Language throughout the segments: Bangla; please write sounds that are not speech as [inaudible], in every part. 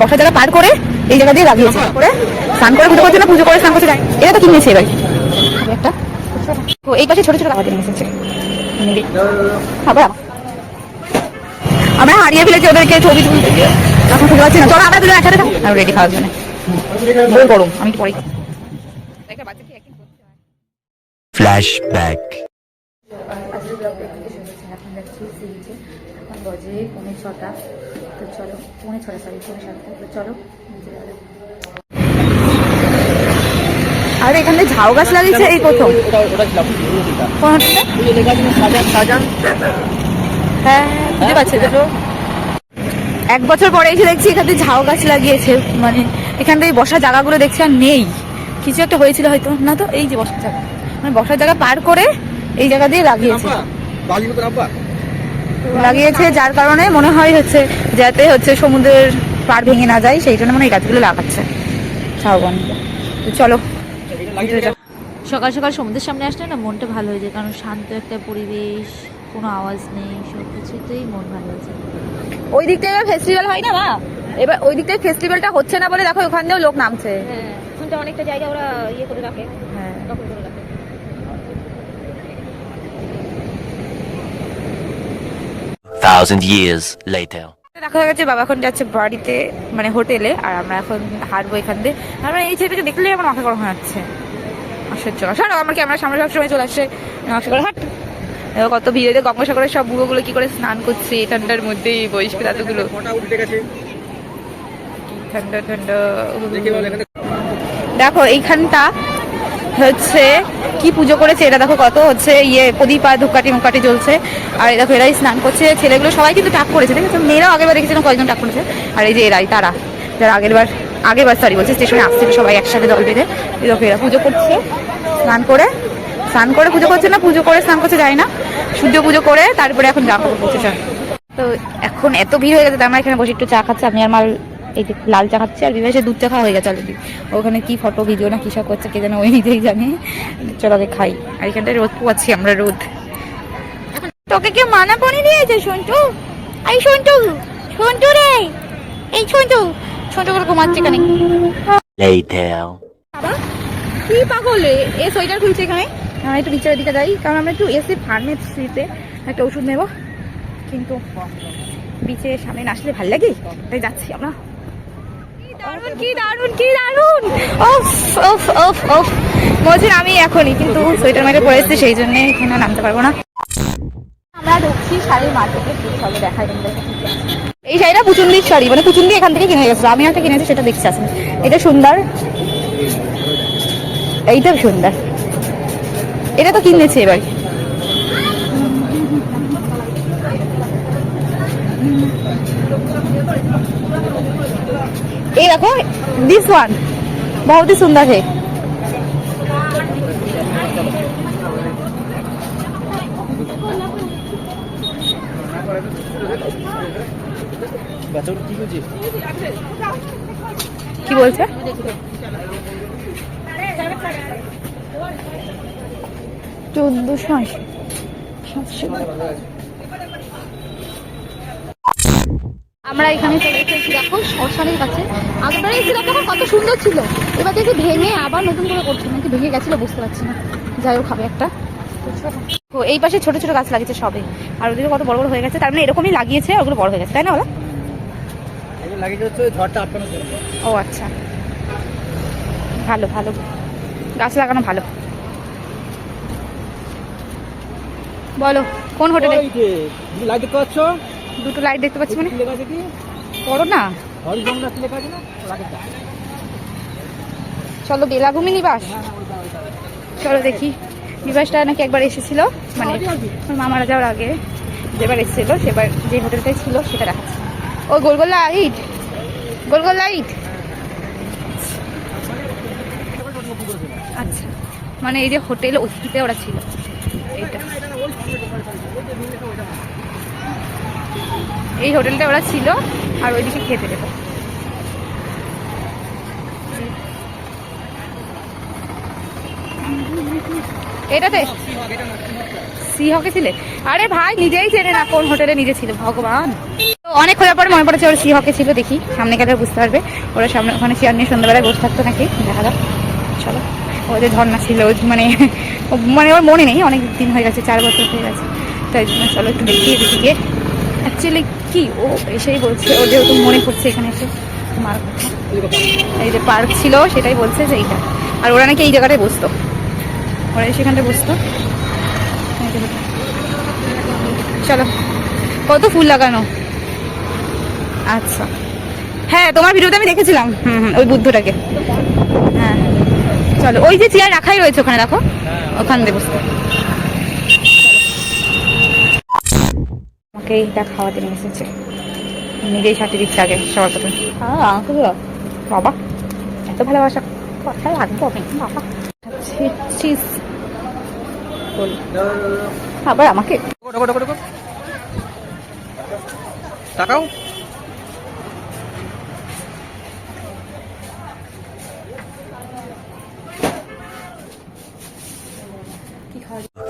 বসার জায়গা পার করে এই জায়গা দিয়ে লাগিয়েছে। করে স্নান করে পুজো করছে না পুজো করে স্নান করছে যায় এটা তো কিনেছে এবার। একটা তো এই পাশে ছোট ছোট খাবার জিনিস আছে খাবার আমরা হারিয়ে ফেলেছি ওদেরকে ছবি তুলতে। গিয়ে এখন খুঁজে পাচ্ছি না। চলো আমরা দুজন একসাথে রেডি খাওয়ার জন্য। গরম। আমি একটু পরে খাই। এখানে যাচ্ছি পৌনে ছটা। তো চলো, পৌনে ছটা সরি পৌনে সাতটা। তো চলো, নিচে এখানে ঝাউ গাছ লাগিয়েছে এই প্রথম। হ্যাঁ বুঝতে পারছি এক বছর পরে এসে দেখছি এখানে ঝাউ গাছ লাগিয়েছে। মানে এখান থেকে বসার জায়গাগুলো দেখছি আর নেই। কিছু একটা হয়েছিল হয়তো। না তো, এই যে বসার জায়গা। মানে বসার জায়গা পার করে এই জায়গা দিয়ে লাগিয়েছে। লাগিয়েছে যার কারণে মনে হয় হচ্ছে যাতে হচ্ছে সমুদ্রের পার ভেঙে না যায় সেই জন্য মানে এই গাছগুলো লাগাচ্ছে ঝাউবন চলো। সকাল সকাল সমুদ্রের সামনে আসলে না মনটা ভালো হয়ে যায় কারণ শান্ত একটা পরিবেশ কোনো আওয়াজ নেই সব কিছুতেই মন ভালো হয়ে যায় ওই দিকটা এবার ফেস্টিভ্যাল হয় না মা? এবার ওই দিকটায় ফেস্টিভ্যালটা হচ্ছে না বলে দেখো ওখান দিয়েও লোক নামছে। হ্যাঁ অনেকটা জায়গা ওরা ইয়ে করে রাখে। হ্যাঁ দখল করে রাখে Thousand years later. দেখা গেছে, বাবা এখন যাচ্ছে বাড়িতে মানে হোটেলে, আর আমরা এখন হারবো এখান দিয়ে। আমরা এই ছেলেটাকে দেখলেই আমার মাথা গরম যাচ্ছে। আশ্চর্য। সরো আমার ক্যামেরার সামনে সবসময় চলে আসছে নমস্কার করে হাট। কত ভিড়ে, গঙ্গাসাগরের সব বুড়োগুলো কি করে স্নান করছে, এই ঠান্ডার মধ্যে বয়স্ক দাদুগুলো। ঠান্ডা ঠান্ডা দেখো, এইখানটা হচ্ছে কি পুজো করেছে, এটা দেখো কত হচ্ছে ইয়ে প্রদীপ আর ধূপকাঠি মুখাটি জ্বলছে। আর দেখো এরাই স্নান করছে, ছেলেগুলো সবাই কিন্তু টাক করেছে, ঠিক আছে? মেয়েরাও আগের বার দেখেছিলাম কয়েকজন টাক করেছে? আর এই যে এরাই, তারা, যারা আগের বার আগের বার সরি বলছে, স্টেশনে আসছিল সবাই একসাথে দল বেঁধে। দেখো এরা পুজো করছে, স্নান করে স্নান করে পুজো করছে না, পুজো করে স্নান করছে যায় না। সূর্য পুজো করে, তারপরে এখন জামা কাপড় তো এখন এত ভিড় হয়ে গেছে আমরা এখানে বসে একটু চা খাচ্ছি, আমি আর মাল এই যে লাল চা খাচ্ছি আর বিবেশে দুধ চা খাওয়া হয়ে গেছে অলরেডি ওখানে কি ফটো ভিডিও না কি সব করছে কে যেন ওই নিজেই জানে। চলো আগে খাই। আর এখানটায় রোদ পোয়াচ্ছি আমরা রোদ। তোকে কেউ মানা করে দিয়েছে সন্টু? এই সন্টু সন্টু রে! এই সন্টু ছোট করে ঘুমাচ্ছে এখানে. কি পাগল? এ? সোয়েটার খুলছে এখানে। আমরা একটু নিচের দিকে যাই কারণ আমরা একটু এসে ফার্মেসিতে একটা ওষুধ নেব। কিন্তু বিচে সামনে আসলে ভালো লাগে? তাই যাচ্ছি আমরা। দারুণ কি দারুণ কি দারুণ ওফ ওফ ওফ ওফ আমি এখনই, কিন্তু সোয়েটার মেরে পরে এসেছি, সেই জন্য এখানে নামতে পারব না। আমরা ঢুকছি শাড়ির মার্কেটে সবে তোমাদের এই শাড়িটা পুচুন্দির শাড়ি মানে পুচুন্দি এখান থেকে কিনে গেছে, আমি একটা কিনেছি, সেটা দেখছি আসলে। এটা সুন্দর। এইটা সুন্দর। এটা তো কিনেছি এবার। এই দেখো দিস ওয়ান बहुत ही सुंदर है কি বলছে চোদ্দশো আশি সাতশো আমরা এখানে চলে এসেছি দেখো শ্মশানের কাছে। এসেছিলাম তখন কত সুন্দর ছিল। এবার দেখি ভেঙে আবার নতুন করে করছে নাকি ভেঙে গেছিল বুঝতে পারছি না। যাই হোক খাবে একটা। তো এই পাশে ছোট ছোট গাছ লাগিয়েছে সবে। আর ওদিকে কত বড় বড় হয়ে গেছে তার মানে এরকমই লাগিয়েছে ওগুলো বড় হয়ে গেছে তাই না ওরা লাগিয়ে ঝড়টা ও আচ্ছা। ভালো ভালো। গাছ লাগানো ভালো। বলো কোন হোটেলে? যে দুটো লাইট দেখতে পাচ্ছি মানে? বড় না? চলো বেলাভূমি নিবাস। চলো দেখি। নিবাসটা নাকি একবার এসেছিল? মানে মামারা যাওয়ার আগে যেবার এসেছিল সেবার যে হোটেলটাই ছিল সেটা দেখাচ্ছে। ও গোল গোল লাইট গোল গোল লাইট আচ্ছা। মানে এই যে হোটেল ওইতে ওরা ছিল। এইটা। এই হোটেলটা ওরা ছিল, আর ওইদিকে খেতে যেত এটাতে? সি হকে ছিলে? আরে ভাই, নিজেই চেনে না কোন হোটেলে নিজে ছিল, ভগবান। অনেক খোঁজার পরে মনে পড়েছে ওর সি হকে ছিল, দেখি। সামনে গেলে বুঝতে পারবে। ওরা সামনে, ওখানে চেয়ার নিয়ে সন্ধ্যাবেলায় বসে থাকতো নাকি? দেখা যাক। চলো। ওদের ঝর্ণা ছিল ওই মানে মানে ওর মনে নেই, অনেক দিন হয়ে গেছে, চার বছর হয়ে গেছে। তাই জন্য চলো একটু দেখি এদিকে গিয়ে। অ্যাকচুয়ালি কি? ও এসেই বলছে ও যেহেতু মনে পড়ছে এখানে এসে মার এই যে পার্ক ছিল সেটাই বলছে যে এইটা। আর ওরা নাকি এই জায়গাটায় বসতো। ওরা সেখানটায় বসতো। চলো। কত ফুল লাগানো। আচ্ছা। হ্যাঁ তোমার ভিডিওতে আমি দেখেছিলাম। হুম হুম, ওই বুদ্ধটাকে। হ্যাঁ। চলো ওই যে চেয়ার রাখাই রয়েছে ওখানে দেখো। ওখান দিয়ে বসতে। আমাকে এইটা খাওয়াতে নিয়ে এসেছে। নিজেই সাথে দিচ্ছে আগে সবার প্রথমে। হ্যাঁ আমাকে বাবা এত ভালোবাসা। কথা লাগবে বাবা। চিজ আবার আমাকে? তাকাও।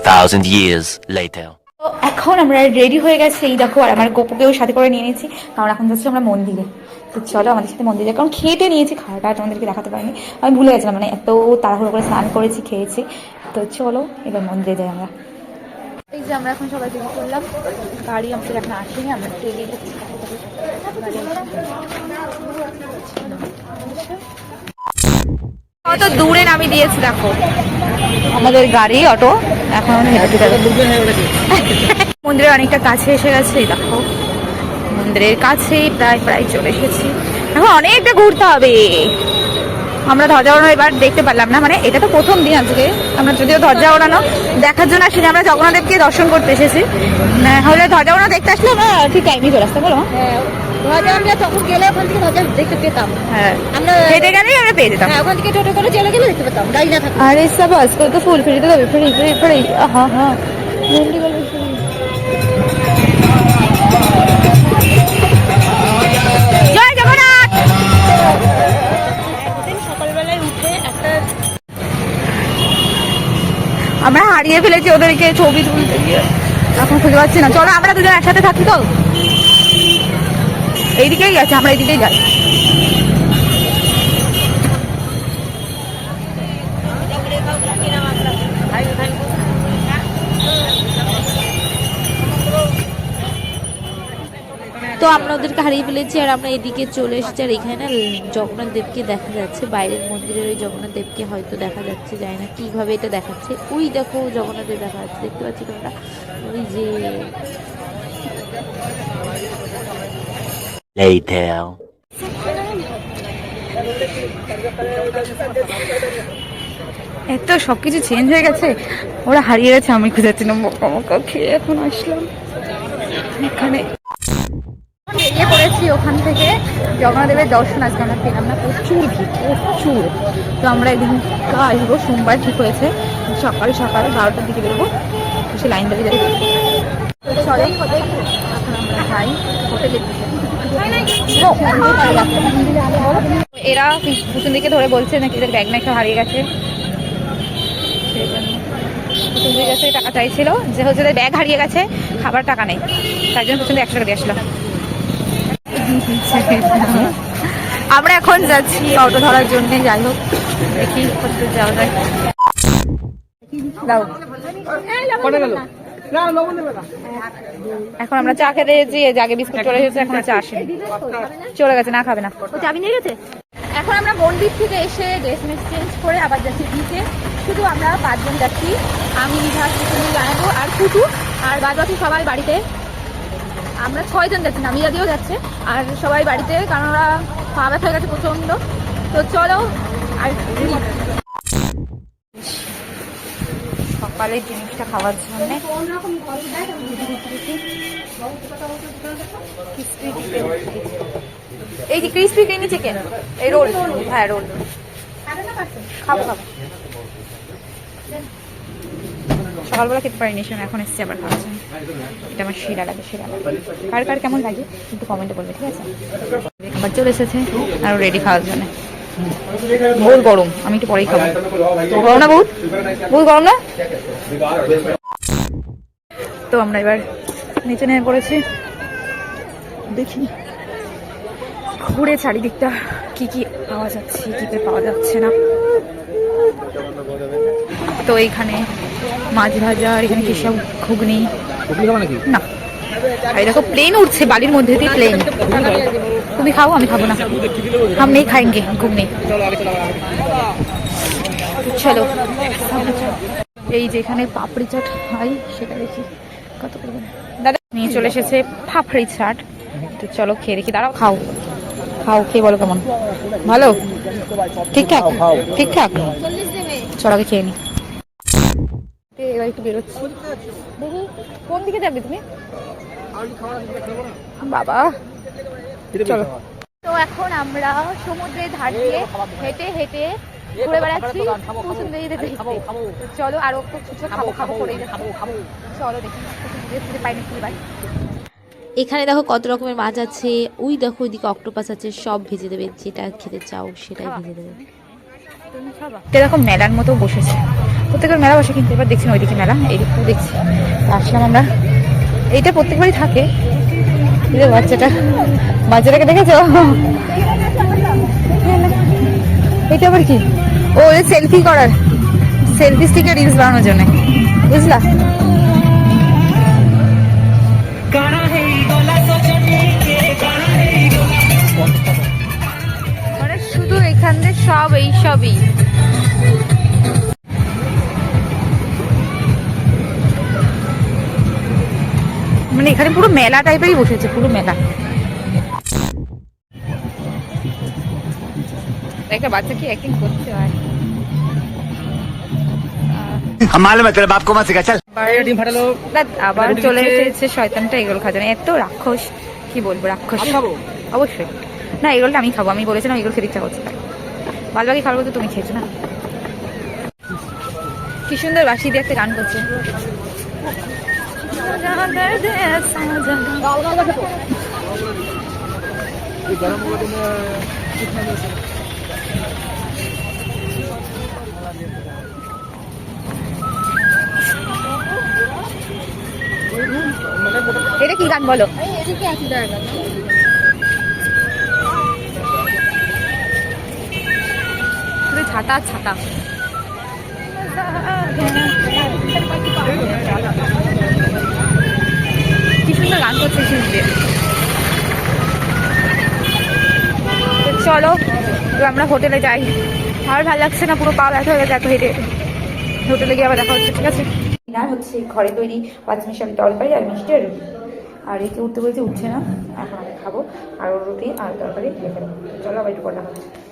Thousand years later. তো এখন আমরা রেডি হয়ে গেছি। এই দেখো, আর আমার গোপুকেও সাথে করে নিয়ে নিয়েছি। কারণ এখন যাচ্ছি আমরা মন্দিরে। তো চলো আমাদের সাথে মন্দিরে। কারণ খেটে নিয়েছি খাওয়াটা তোমাদেরকে দেখাতে পারিনি। আমি ভুলে গেছিলাম মানে এত তাড়াহুড়ো করে স্নান করেছি, খেয়েছি। তো চলো, এবার মন্দিরে যাই আমরা। এই যে আমরা এখন সবাই বেরিয়ে পড়লাম। গাড়ি আমাদের এখন আসেনি, আমরা ট্রেনে কত দূরে নামিয়ে দিয়েছি, দেখো। আমাদের গাড়ি, অটো। এখন হেঁটে মন্দিরের অনেকটা কাছে এসে গেছে দেখো। মন্দিরের কাছে প্রায় প্রায় চলে এসেছি। এখন অনেকটা ঘুরতে হবে। আমরা ধ্বজা ওড়ানো এবার দেখতে পারলাম না মানে এটা তো প্রথম দিন আজকে। আমরা যদিও ধ্বজা ওড়ানো দেখার জন্য আসলে আমরা জগন্নাথকে দর্শন করতে এসেছি। হলে ধ্বজা ওড়ানো দেখতে আসলে আমরা ঠিক টাইমই চলে আসতে বলো। হ্যাঁ, ধ্বজা আমরা তখন গেলে ওখান থেকে ধ্বজা দেখতে পেতাম। হ্যাঁ আমরা হেঁটে গেলেই আমরা পেয়ে যেতাম। হ্যাঁ, ওখান থেকে টোটো করে চলে গেলে দেখতে পেতাম গাড়ি না থাকতো আরে সব আজকাল তো ফুল ফিরিতে দেবে ফিরি ফিরি ফিরি হ্যাঁ হ্যাঁ আমরা হারিয়ে ফেলেছি ওদেরকে ছবি তুলতে। গিয়ে এখন খুঁজে পাচ্ছি না। চলো, আমরা দুজন একসাথে থাকি তো। এইদিকেই গেছে, আমরা এইদিকেই যাই। তো আমরা ওদেরকে হারিয়ে ফেলেছি আর আমরা এদিকে চলে এসেছি আর এখানে না জগন্নাথ দেবকে দেখা যাচ্ছে বাইরের মন্দিরের ওই জগন্নাথ দেবকে হয়তো দেখা যাচ্ছে জানি না কীভাবে এটা দেখাচ্ছে ওই দেখো জগন্নাথ দেব দেখা যাচ্ছে দেখতে পাচ্ছি তোমরা ওই যে. এত সব কিছু চেঞ্জ হয়ে গেছে ওরা হারিয়ে গেছে আমি খুঁজাচ্ছিলাম মক্কা মক্কা খেয়ে এখন আসলাম এখানে বেরিয়ে পড়েছি ওখান থেকে। জগন্নাথদেবের দর্শন আজকে আমরা পেলাম না। প্রচুর প্রচুর। তো আমরা একদিন আসব, সোমবার ঠিক হয়েছে। সকাল সকাল বারোটার দিকে বেরোবো। সে লাইন দাঁড়িয়ে দাঁড়িয়ে যাই এরা পিছন দিকে ধরে বলছে নাকি এদের ব্যাগ নাকি হারিয়ে গেছে। টাকা চাইছিল যে হচ্ছে ব্যাগ হারিয়ে গেছে, খাবার টাকা নেই। তাই জন্য দিয়ে একশো টাকা দিয়ে আসলো। [laughs] আমরা এখন যাচ্ছি অটো ধরার জন্য যাই হোক দেখি কত যাওয়া যায়। দাও। এখন আমরা চা খেতে এসেছি আগে বিস্কুট চলে এসেছে এখন চা আসেনি। চলে গেছে না খাবে না। ও চাবি নিয়ে গেছে? এখন আমরা মন্দির থেকে এসে ড্রেস মেস চেঞ্জ করে আবার যাচ্ছি বিচে শুধু আমরা পাঁচজন যাচ্ছি। আমি নিভা সুসুমি জানাব আর কুটু আর বাদ বাকি সবাই বাড়িতে। আমরা ছয়জন যাচ্ছি নামিয়া দিয়েও যাচ্ছে, আর সবাই বাড়িতে, কারণ ওরা পা ব্যথা হয়ে গেছে প্রচণ্ড। তো চলো, আর সকালের জিনিসটা খাওয়ার জন্য এই যে ক্রিসপি ক্রিমি চিকেন এই রোল হ্যাঁ রোল খাব খাব। সকালবেলা খেতে পারিনি এখন এসছি আবার জন্য। এটা আমার শিরা লাগে শিরা লাগে। কার কার কেমন লাগে কিন্তু কমেন্টে বলবে, ঠিক আছে? খাবার চলে এসেছে, আর রেডি খাওয়ার জন্য। বহুত গরম, আমি একটু পরেই খাব। গরম না বহুত বহুত গরম না? তো আমরা এবার নিচে নেমে পড়েছি। দেখি, ঘুরে চারিদিকটা কি কি পাওয়া যাচ্ছে, কি কি পাওয়া যাচ্ছে না। তো এইখানে মাছ ভাজা, আর এখানে কি ঘুগনি। না। দেখো প্লেন উঠছে বালির মধ্যে দিয়ে প্লেন তুমি খাও আমি খাব না। আমি নেই ঘুম ঘুমনে চলো। এই যেখানে পাপড়ি চাট হয় সেটা দেখি। কত দাদা নিয়ে চলে এসেছে পাপড়ি চাট। তো চলো খেয়ে দেখি। দাঁড়াও খাও। খাও খেয়ে বলো কেমন। ভালো? ঠিকঠাক? ঠিকঠাক? চলো আগে খেয়ে নিই এবার একটু বেরোচ্ছি। দেখি কোন দিকে যাবে তুমি? বাবা। চলো। তো এখন আমরা সমুদ্রের ধার দিয়ে হেঁটে হেঁটে ঘুরে বেড়াচ্ছি। দেখতে। চলো আরও কিছু খাব খাব করে চলো দেখি এবার এখানে দেখো কত রকমের মাছ আছে। ওই দেখো ওইদিকে অক্টোপাস আছে সব ভেজে দেবে। যেটা খেতে চাও সেটাই ভেজে দেবে। দেখো মেলার মতো বসেছে। প্রত্যেকের মেলা বসে, কিন্তু এবার দেখছি না, ওইদিকে মেলা এইদিকেও দেখছি। আসলাম আমরা। এইটা প্রত্যেকবারই থাকে। বাচ্চাটা। বাচ্চাটাকে দেখেছ? এটা আবার কি? ও সেলফি করার। সেলফি স্টিকে রিলস বানানোর জন্য। বুঝলা? সব এই সবই। মানে এখানে পুরো মেলা টাইপেরই বসেছে পুরো মেলা। একটা বাচ্চা কি অ্যাক্টিং করছে আর? আবার চলে এসেছে শয়তানটা এগুলো খাচ্ছে না। এত রাক্ষস। কি বলব রাক্ষস। অবশ্যই। না এগুলোটা আমি খাব। আমি বলেছিলাম এগুলো খেতে ইচ্ছা করছে বালবাকি খাবার তো তুমি খেয়েছো না? কি সুন্দর বাসি দিয়ে একটা গান করছে। এটা কি গান বলো? ছাতা ছাতা। কি সুন্দর গান করছে তো চলো আমরা হোটেলে যাই। আর ভালো লাগছে না, পুরো পা ব্যথা হয়ে গেছে এত হেঁটে। হেঁটে। হোটেলে গিয়ে আবার দেখা হচ্ছে, ঠিক আছে? ডিনার হচ্ছে, ঘরে তৈরি পাঁচ মিশালি তরকারি আর মিষ্টি আর রুটি। আর একে উঠতে বলছে উঠছে না, এখন আমি খাব। আর রুটি আর তরকারি খেয়ে ফেলব। চলো আবার একটু দেখা হচ্ছে।